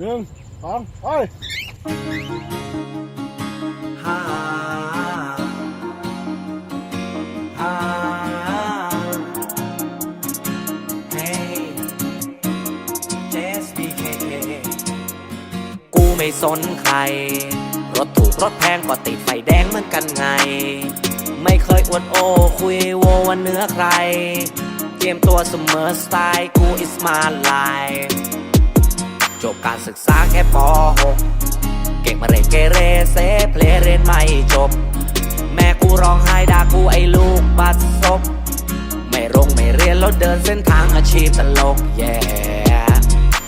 หนึ่งสองไปฮ่าฮ่าเฮ้ย JSBKK กูไม่สนใคร รถถูกรถแพงก็ติดไฟแดงเหมือนกันไง ไม่เคยอวดโอคุยโววันเนื้อใคร เตรียมตัวเสมอสไตล์กู is my life จบการศึกษาแค่ป .6 เก่งมาเรเกเรเซเพลเรียนไม่จบ แม่กูร้องไห้ด่ากูไอ้ลูกบัดซบไม่รงไม่เรียนแล้วเดินเส้นทางอาชีพตลกแย่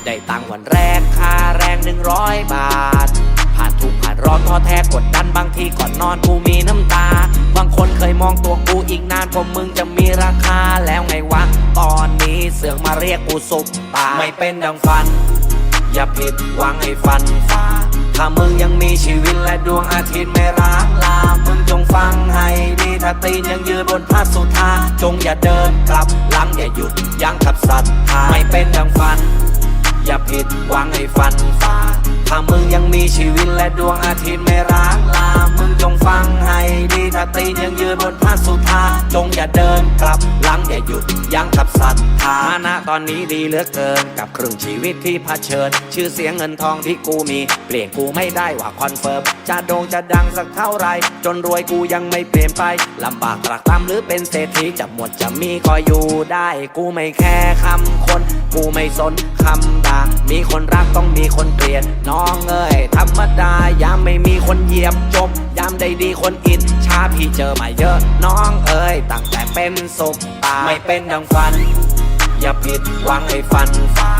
ได้ตังค์วันแรกค่าแรงหนึ่งร้อยบาท ผ่านทุกผ่านร้อนท้อแท้กดดันบางทีก่อนนอนกูมีน้ำตา บางคนเคยมองตัวกูอีกนานกว่ามึงจะมีราคาแล้วไงวะ ตอนนี้เสือกมาเรียกกูสุปตาไม่เป็นดังฝัน อย่าผิดหวังให้ฟันฟ้าถ้ามึงยังมีชีวิตและดวงอาทิตย์ไม่ร้างลา มึงจงฟังให้ดีถ้าตีนยังยืนบนพระสุธาจงอย่าเดินกลับหลังอย่าหยุดยั้งขับสัตว์ไม่เป็นดังฝัน อย่าผิดหวังให้ฟันฟ้าถ้ามึงยังมีชีวิตและดวงอาทิตย์ไม่ร้างลา มึงจงฟังให้ดีถ้าตีนยังยืนบนพระสุธาจงอย่าเดินกลับ อย่าหยุดยั้งกับศรัทธาณตอนนี้ดีเหลือเกิน กับครึ่งชีวิตที่เผชิญ ชื่อเสียงเงินทองที่กูมี เปลี่ยนกูไม่ได้ว่าคอนเฟิร์มจะโด่งจะดังสักเท่าไร จนรวยกูยังไม่เปลี่ยนไปลำบากตรากตรำหรือเป็นเศรษฐีจะหมดจะมีก็อยู่ได้ กูไม่แค่คำคน กูไม่สนคำด่ามีคนรักต้องมีคนเกลียดน้องเอ้ยธรรมดายามไม่มีคนเหยียบจบ ยาได้ดีคนอินชาพี่เจอมาเยอะน้องเอ้ยตั้งแต่เป็นสุขตาไม่เป็นดังฝัน อย่าผิดหวังให้ฟันฟ้า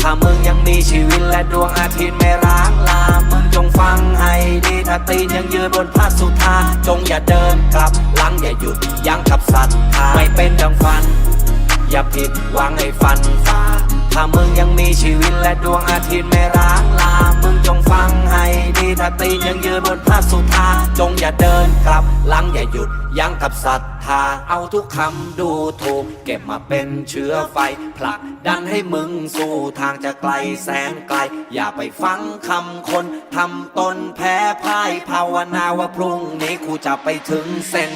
ถ้ามึงยังมีชีวิตและดวงอาทิตย์ไม่ร้างลา มึงจงฟังให้ดีถ้าตีนยังยืนบนพระสุธา จงอย่าเดินกลับหลังอย่าหยุดยั้งกับศรัทธาไม่เป็นดังฝัน อย่าผิดหวังให้ฟันฟ้า ถ้ามึงยังมีชีวิตและดวงอาทิตย์ไม่ร้างลา มึงจงฟังให้ ถ้าตีนยังยืนบนพระสุธาจงอย่าเดินกลับหลังอย่าหยุดยั้งกับศรัทธา เอาทุกคำดูถูก เก็บมาเป็นเชื้อไฟผลักดันให้มึงสู่ทางจะไกลแสนไกล อย่าไปฟังคำคนทำตนแพ้พ่ายภาวนาว่าพรุ่งนี้กูจะไปถึงเส้น